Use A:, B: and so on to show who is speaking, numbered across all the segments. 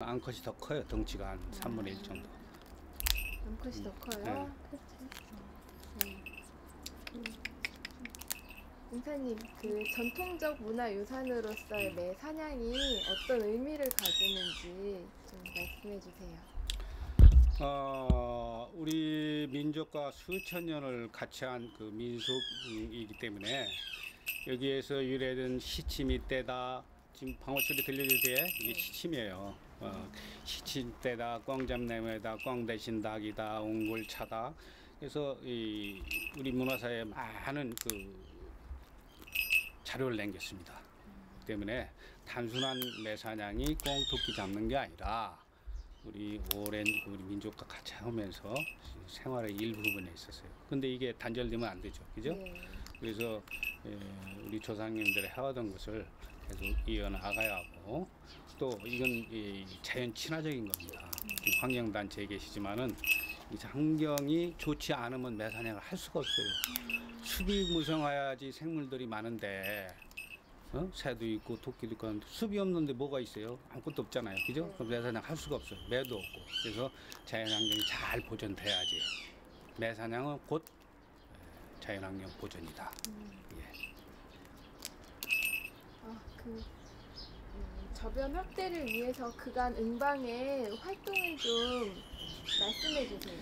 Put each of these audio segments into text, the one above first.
A: 암컷이 더 커요. 덩치가 한 3분의 1 정도.
B: 암컷이 더 커요.
A: 네.
B: 음. 은사님, 그 전통적 문화 유산으로서의 매 사냥이 어떤 의미를 가지는지 좀 말씀해 주세요.
A: 어, 우리 민족과 수천 년을 같이 한 그 민속이기 때문에 여기에서 유래된 시침이 때다. 지금 방어 소리 들려주세요. 이게 시침이에요. 어, 시침 때다, 꽝잡내매다, 꽝 대신 닭이다, 옹골차다. 그래서 이 우리 문화사에 많은 그 자료를 남겼습니다. 때문에 단순한 매사냥이 꽁 토끼 잡는 게 아니라 우리 오랜 우리 민족과 같이 하면서 생활의 일부분에 있었어요. 근데 이게 단절되면 안 되죠. 그죠?
B: 네.
A: 그래서 에, 우리 조상님들이 해왔던 것을 계속 이어나가야 하고 또 이건 이 자연 친화적인 겁니다. 환경단체에 계시지만은 이 환경이 좋지 않으면 매사냥을 할 수가 없어요. 숲이 무성해야지 생물들이 많은데 어? 새도 있고 토끼도 있고 하는데 숲이 없는데 뭐가 있어요? 아무것도 없잖아요. 그죠? 그럼 매사냥 할 수가 없어요. 매도 없고. 그래서 자연환경이 잘 보존돼야지. 매사냥은 곧 에, 자연환경 보존이다. 예.
B: 아, 그 음, 저변 확대를 위해서 그간 응방의 활동을 좀 말씀해 주세요.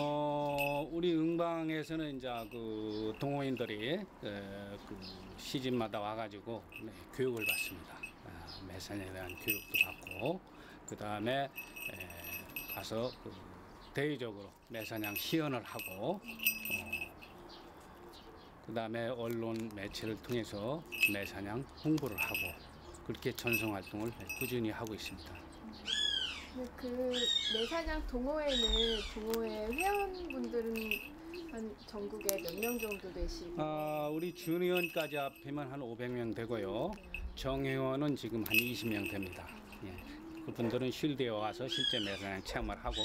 A: 어, 우리 응방에서는 이제 그 동호인들이 에, 그 시즌마다 와가지고 네, 교육을 받습니다. 아, 매산에 대한 교육도 받고 그 다음에 가서 그 대외적으로 매사냥 시연을 하고 그 다음에 언론 매체를 통해서 매사냥 홍보를 하고 그렇게 전송 활동을 꾸준히 하고 있습니다.
B: 근데 그 매사냥 동호회는 동호회 회원분들은 한 전국에 몇 명 정도 되시고
A: 아, 우리 준의원까지 합하면 한 500명 되고요. 정회원은 지금 한 20명 됩니다. 예. 그분들은 쉴드에 와서 실제 매사냥 체험을 하고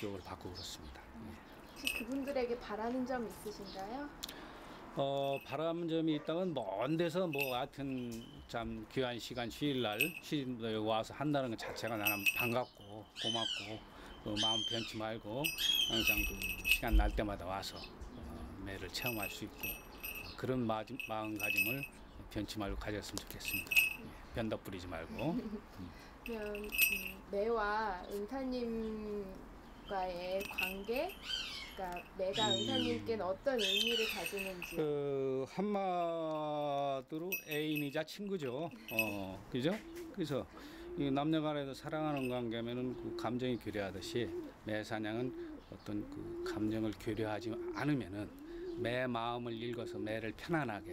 A: 교육을 받고 그렇습니다. 예.
B: 혹시 그분들에게 바라는 점 있으신가요?
A: 어, 바라는 점이 있다면 먼 데서 뭐 하여튼 참 귀한 시간 휴일날 쉬는데 와서 한다는 것 자체가 나는 반갑고 고맙고 그 마음 변치 말고 항상 그 시간 날 때마다 와서 어, 매를 체험할 수 있고 어, 그런 마, 마음가짐을 변치 말고 가졌으면 좋겠습니다. 예, 변덕 부리지 말고.
B: 그러면 음, 매와 은사님과의 관계, 그러니까 매가 은사님께는 어떤 의미를 가지는지.
A: 그 한마디로 애인이자 친구죠. 어, 그죠? 그래서 이 남녀간에도 사랑하는 관계면은 그 감정이 교류하듯이 매사냥은 어떤 그 감정을 교류하지 않으면은 매 마음을 읽어서 매를 편안하게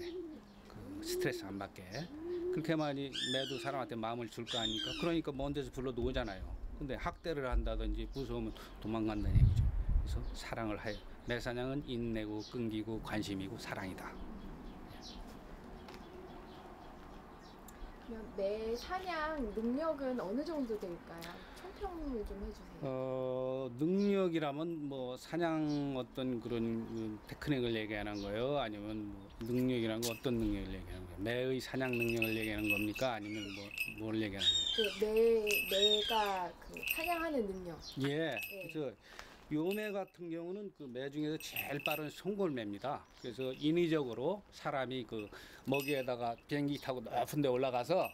A: 그 스트레스 안 받게 그렇게만이 매도 사람한테 마음을 줄 거 아닙니까? 그러니까 먼 데서 불러 놓으잖아요. 근데 학대를 한다든지 무서우면 도망간다는 얘기죠. 그래서 사랑을 하여 매사냥은 인내고 끈기고 관심이고 사랑이다.
B: 매 사냥 능력은 어느 정도 될까요? 총평을 좀 해주세요.
A: 어, 능력이라면 뭐 사냥 어떤 그런 그 테크닉을 얘기하는 거예요? 아니면 뭐 능력이라는 거 어떤 능력을 얘기하는 거예요? 매의 사냥 능력을 얘기하는 겁니까? 아니면 뭐 뭘 얘기하는 거예요?
B: 그 매, 매가 그 사냥하는 능력.
A: 예. 그래서 요매 같은 경우는 그 매 중에서 제일 빠른 송골매입니다. 그래서 인위적으로 사람이 그 먹이에다가 비행기 타고 높은 데 올라가서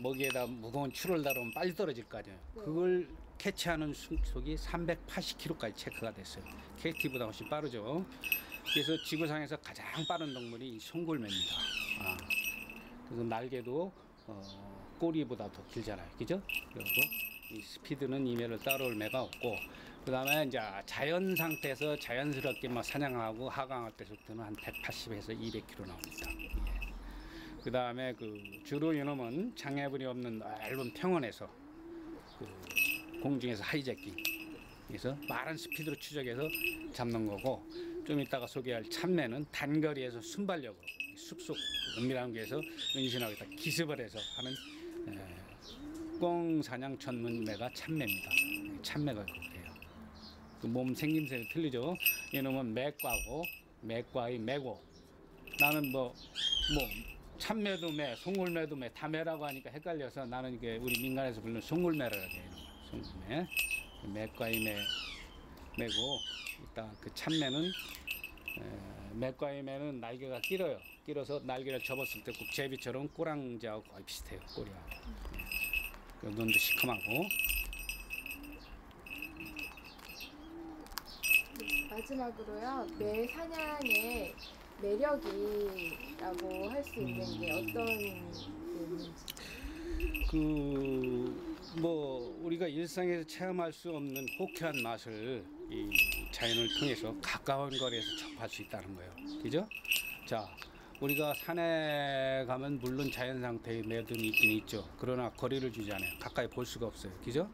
A: 먹이에다 무거운 추를 다루면 빨리 떨어질 거 아니에요.
B: 네.
A: 그걸 캐치하는 속이 380km까지 체크가 됐어요. KT보다 훨씬 빠르죠. 그래서 지구상에서 가장 빠른 동물이 이 송골매입니다. 아, 그래서 날개도 어, 꼬리보다 더 길잖아요. 그죠? 그리고 이 스피드는 이매를 따라올 매가 없고 그 다음에 이제 자연 상태에서 자연스럽게 막 사냥하고 하강할 때부터는 한 180에서 200km 나옵니다. 예. 그 다음에 그 주로 이놈은 장애물이 없는 넓은 평원에서 그 공중에서 하이제킹 그래서 빠른 스피드로 추적해서 잡는 거고 좀 이따가 소개할 참매는 단거리에서 순발력으로 숲속 은밀한 곳에서 은신하고 있다 기습을 해서 하는 에, 꽁 사냥 전문 매가 참매입니다. 참매가 그래요. 그몸 생김새가 틀리죠. 이놈은 매과고 매과의 매고 나는 뭐 뭐 참매도 매, 송골매도 매, 다 매라고 하니까 헷갈려서 나는 이게 우리 민간에서 부르는 송골매라고 해요. 송골매. 매과이 매, 매고, 일단 그 참매는, 매는 날개가 길어요. 길어서 날개를 접었을 때꼭 제비처럼 꼬랑지하고 거의 비슷해요. 꼬리하고. 예. 그 눈도 시커멓고.
B: 마지막으로요. 매 사냥의 매력이라고 할 수 있는 게 어떤 부분인지.
A: 그뭐 우리가 일상에서 체험할 수 없는 호쾌한 맛을 이 자연을 통해서 가까운 거리에서 접할 수 있다는 거예요. 그죠? 자, 우리가 산에 가면 물론 자연 상태의 매듭이 있긴 있죠. 그러나 거리를 주잖아요. 가까이 볼 수가 없어요. 그죠?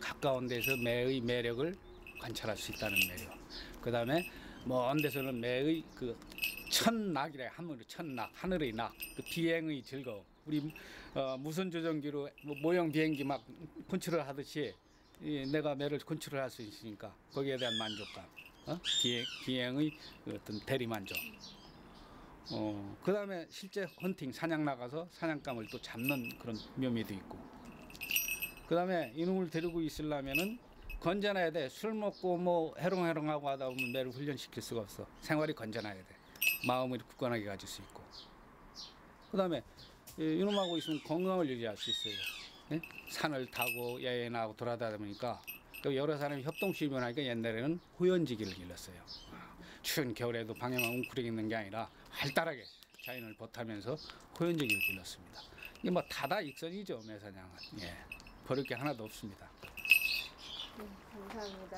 A: 가까운 데서 매의 매력을 관찰할 수 있다는 매력. 그 다음에 먼 데서는 매의 그 천낙이래 하늘의 천낙 하늘의 낙그 비행의 즐거움 우리 어, 무선 조종기로 뭐 모형 비행기 막 컨트롤 하듯이 이 내가 매를 컨트롤 할수 있으니까 거기에 대한 만족감 어? 비행, 비행의 그 어떤 대리 만족 어, 그 다음에 실제 헌팅 사냥 나가서 사냥감을 또 잡는 그런 묘미도 있고 그 다음에 이놈을 데리고 있으려면은 건전해야 돼. 술 먹고 뭐 해롱해롱하고 하다 보면 매를 훈련시킬 수가 없어. 생활이 건전해야 돼. 마음을 굳건하게 가질 수 있고. 그 다음에 이놈하고 있으면 건강을 유지할 수 있어요. 예? 산을 타고 야외 나가고 돌아다니다 보니까 또 여러 사람이 협동심을 하니까 옛날에는 호연지기를 길렀어요. 아, 추운 겨울에도 방에만 웅크리고 있는 게 아니라 활달하게 자연을 보타면서 호연지기를 길렀습니다. 이게 뭐 다다 익선이죠 매사냥은. 예. 버릴 게 하나도 없습니다.
B: 네, 감사합니다.